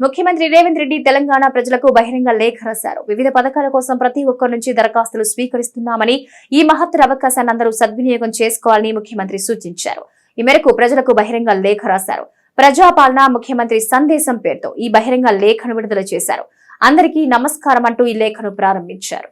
ముఖ్యమంత్రి రేవంత్ రెడ్డి తెలంగాణ ప్రజలకు బహిరంగ లేఖ రాశారు. వివిధ పథకాల కోసం ప్రతి ఒక్కరి నుంచి దరఖాస్తులు స్వీకరిస్తున్నామని ఈ మహత్తర అవకాశాన్ని అందరూ సద్వినియోగం చేసుకోవాలని ముఖ్యమంత్రి సూచించారు. ఈ మేరకు ప్రజలకు బహిరంగ లేఖ రాశారు. ప్రజాపాలన ముఖ్యమంత్రి సందేశం పేరుతో ఈ బహిరంగ లేఖను విడుదల చేశారు. అందరికీ నమస్కారం అంటూ ఈ లేఖను ప్రారంభించారు.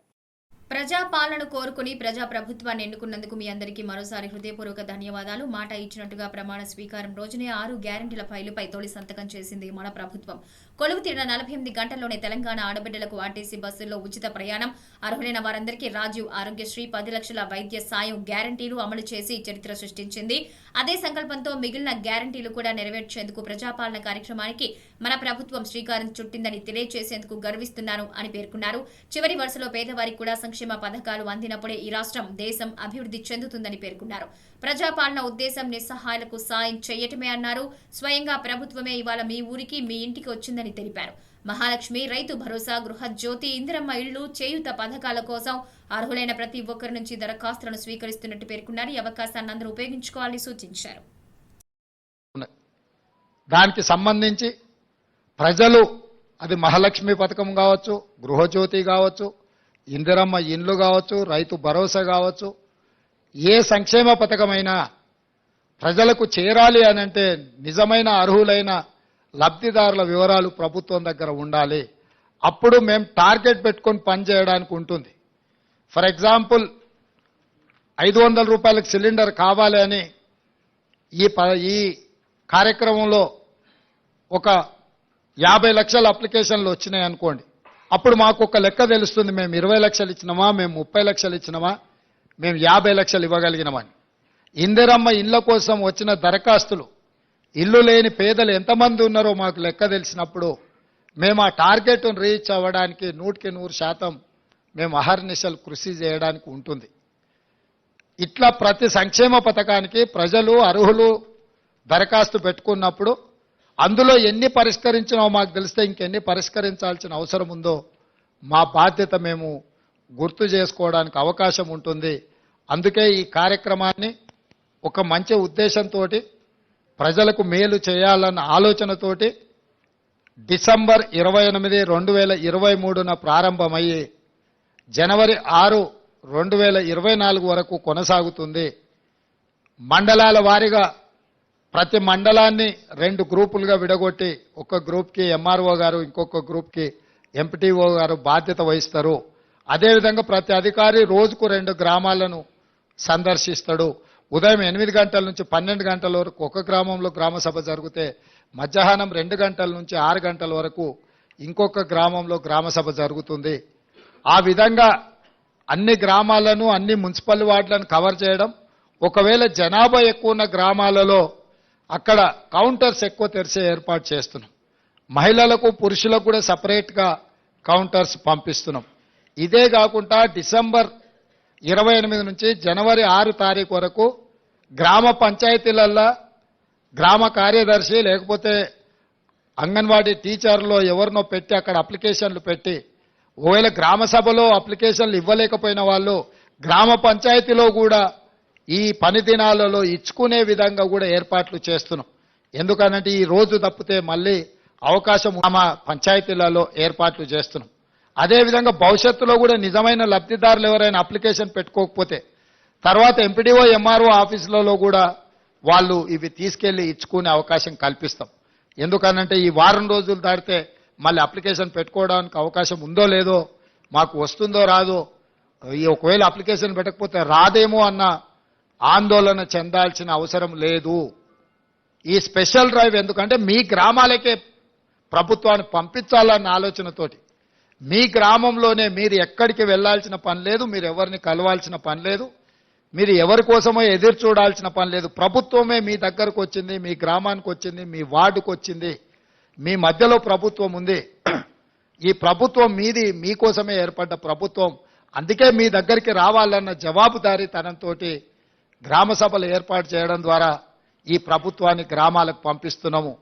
ప్రజా పాలన కోరుకుని ప్రజాప్రభుత్వాన్ని ఎన్నుకున్నందుకు మీ అందరికీ మరోసారి హృదయపూర్వక ధన్యవాదాలు. మాట ఇచ్చినట్టుగా ప్రమాణ స్వీకారం రోజునే ఆరు గ్యారంటీల ఫైలుపై తొలి సంతకం చేసింది మన ప్రభుత్వం. కొలువు తీరిన నలభై ఎనిమిది గంటల్లోనే తెలంగాణ ఆడబిడ్డలకు ఆర్టీసీ బస్సుల్లో ఉచిత ప్రయాణం. అర్హులైన వారందరికీ రాజీవ్ ఆరోగ్యశ్రీ పది లక్షల వైద్య సాయం గ్యారంటీలు అమలు చేసి చరిత్ర సృష్టించింది. అదే సంకల్పంతో మిగిలిన గ్యారంటీలు కూడా నెరవేర్చేందుకు ప్రజాపాలన కార్యక్రమానికి మన ప్రభుత్వం శ్రీకారం చుట్టిందని తెలియజేసేందుకు గర్విస్తున్నాను అని పేర్కొన్నారు. చివరి వరుసలో పేదవారికి కూడా సంక్షేమ పథకాలు అందినప్పుడే ఈ రాష్ట్రం దేశం అభివృద్ధి చెందుతుందని పేర్కొన్నారు. ప్రజాపాలన ఉద్దేశం నిస్సహాయాలకు సాయం చేయటమే అన్నారు. స్వయంగా ప్రభుత్వమే ఇవాళ మీ ఊరికి మీ ఇంటికి వచ్చిందని తెలిపారు. మహాలక్ష్మి రైతు భరోసా గృహజ్యోతి ఇందిరమ్మ ఇళ్ళు చేయుత పథకాల కోసం అర్హులైన ప్రతి ఒక్కరి నుంచి దరఖాస్తులను స్వీకరిస్తున్నట్టు పేర్కొన్నారు. ఈ అవకాశాన్ని అందరూ ఉపయోగించుకోవాలని సూచించారు. దానికి సంబంధించి ప్రజలు అది మహాలక్ష్మి పథకం కావచ్చు గృహజ్యోతి కావచ్చు ఇందిరమ్మ ఇండ్లు కావచ్చు రైతు భరోసా కావచ్చు ఏ సంక్షేమ పథకమైనా ప్రజలకు చేరాలి అని అంటే నిజమైన అర్హులైన లబ్ధిదారుల వివరాలు ప్రభుత్వం దగ్గర ఉండాలి. అప్పుడు మేము టార్గెట్ పెట్టుకొని పనిచేయడానికి ఉంటుంది. ఫర్ ఎగ్జాంపుల్ ఐదు వందల రూపాయలకు సిలిండర్ కావాలి అని ఈ ప ఈ కార్యక్రమంలో ఒక యాభై లక్షల అప్లికేషన్లు వచ్చినాయి అనుకోండి. అప్పుడు మాకు ఒక లెక్క తెలుస్తుంది మేము ఇరవై లక్షలు ఇచ్చినామా మేము ముప్పై లక్షలు ఇచ్చినామా మేము యాభై లక్షలు ఇవ్వగలిగినామని. ఇందిరమ్మ ఇళ్ళ కోసం వచ్చిన దరఖాస్తులు ఇల్లు లేని పేదలు ఎంతమంది ఉన్నారో మాకు లెక్క తెలిసినప్పుడు మేము ఆ టార్గెట్ను రీచ్ అవ్వడానికి నూటికి నూరు శాతం మేము అహర్నిశలు కృషి చేయడానికి ఉంటుంది. ఇట్లా ప్రతి సంక్షేమ పథకానికి ప్రజలు అర్హులు దరఖాస్తు పెట్టుకున్నప్పుడు అందులో ఎన్ని పరిష్కరించినో మాకు తెలిస్తే ఇంకెన్ని పరిష్కరించాల్సిన అవసరం ఉందో మా బాధ్యత మేము గుర్తు చేసుకోవడానికి అవకాశం ఉంటుంది. అందుకే ఈ కార్యక్రమాన్ని ఒక మంచి ఉద్దేశంతో ప్రజలకు మేలు చేయాలన్న ఆలోచనతోటి డిసెంబర్ ఇరవై ఎనిమిది రెండు వేల ఇరవై మూడున ప్రారంభమయ్యి జనవరి ఆరు రెండు వేల ఇరవై నాలుగు వరకు కొనసాగుతుంది. మండలాల వారీగా ప్రతి మండలాన్ని రెండు గ్రూపులుగా విడగొట్టి ఒక గ్రూప్కి ఎంఆర్ఓ గారు ఇంకొక గ్రూప్కి ఎంపీటీఓ గారు బాధ్యత వహిస్తారు. అదేవిధంగా ప్రతి అధికారి రోజుకు రెండు గ్రామాలను సందర్శిస్తాడు. ఉదయం ఎనిమిది గంటల నుంచి పన్నెండు గంటల వరకు ఒక గ్రామంలో గ్రామ సభ జరిగితే మధ్యాహ్నం రెండు గంటల నుంచి ఆరు గంటల వరకు ఇంకొక గ్రామంలో గ్రామ సభ జరుగుతుంది. ఆ విధంగా అన్ని గ్రామాలను అన్ని మున్సిపల్ వార్డులను కవర్ చేయడం ఒకవేళ జనాభా ఎక్కువ ఉన్న గ్రామాలలో అక్కడ కౌంటర్స్ ఎక్కువ తెరిచే ఏర్పాటు చేస్తున్నాం. మహిళలకు పురుషులకు కూడా సపరేట్గా కౌంటర్స్ పంపిస్తున్నాం. ఇదే కాకుండా డిసెంబర్ ఇరవై ఎనిమిది నుంచి జనవరి ఆరు తారీఖు వరకు గ్రామ పంచాయతీలల్లో గ్రామ కార్యదర్శి లేకపోతే అంగన్వాడీ టీచర్లో ఎవరినో పెట్టి అక్కడ అప్లికేషన్లు పెట్టి ఒకవేళ గ్రామ సభలో అప్లికేషన్లు ఇవ్వలేకపోయిన వాళ్ళు గ్రామ పంచాయతీలో కూడా ఈ పని దినాలలో ఇచ్చుకునే విధంగా కూడా ఏర్పాట్లు చేస్తున్నాం. ఎందుకనంటే ఈ రోజు తప్పితే మళ్ళీ అవకాశం మా పంచాయతీలలో ఏర్పాట్లు చేస్తున్నాం. అదేవిధంగా భవిష్యత్తులో కూడా నిజమైన లబ్ధిదారులు ఎవరైనా అప్లికేషన్ పెట్టుకోకపోతే తర్వాత ఎంపీడీఓ ఎంఆర్ఓ ఆఫీసులలో కూడా వాళ్ళు ఇవి తీసుకెళ్ళి ఇచ్చుకునే అవకాశం కల్పిస్తాం. ఎందుకనంటే ఈ వారం రోజులు దాటితే మళ్ళీ అప్లికేషన్ పెట్టుకోవడానికి అవకాశం ఉందో లేదో మాకు వస్తుందో రాదో ఈ ఒకవేళ అప్లికేషన్ పెట్టకపోతే రాదేమో అన్న ఆందోళన చెందాల్సిన అవసరం లేదు. ఈ స్పెషల్ డ్రైవ్ ఎందుకంటే మీ గ్రామాలకే ప్రభుత్వాన్ని పంపించాలన్న ఆలోచనతోటి. మీ గ్రామంలోనే మీరు ఎక్కడికి వెళ్ళాల్సిన పని లేదు మీరు ఎవరిని కలవాల్సిన పని లేదు మీరు ఎవరి కోసమో ఎదురు చూడాల్సిన పని లేదు. ప్రభుత్వమే మీ దగ్గరకు వచ్చింది మీ గ్రామానికి వచ్చింది మీ వార్డుకు వచ్చింది మీ మధ్యలో ప్రభుత్వం ఉంది. ఈ ప్రభుత్వం మీది మీకోసమే ఏర్పడ్డ ప్రభుత్వం. అందుకే మీ దగ్గరికి రావాలన్న జవాబుదారీతనంతో గ్రామ సభలు ఏర్పాటు చేయడం ద్వారా ఈ ప్రభుత్వాన్ని గ్రామాలకు పంపిస్తున్నాము.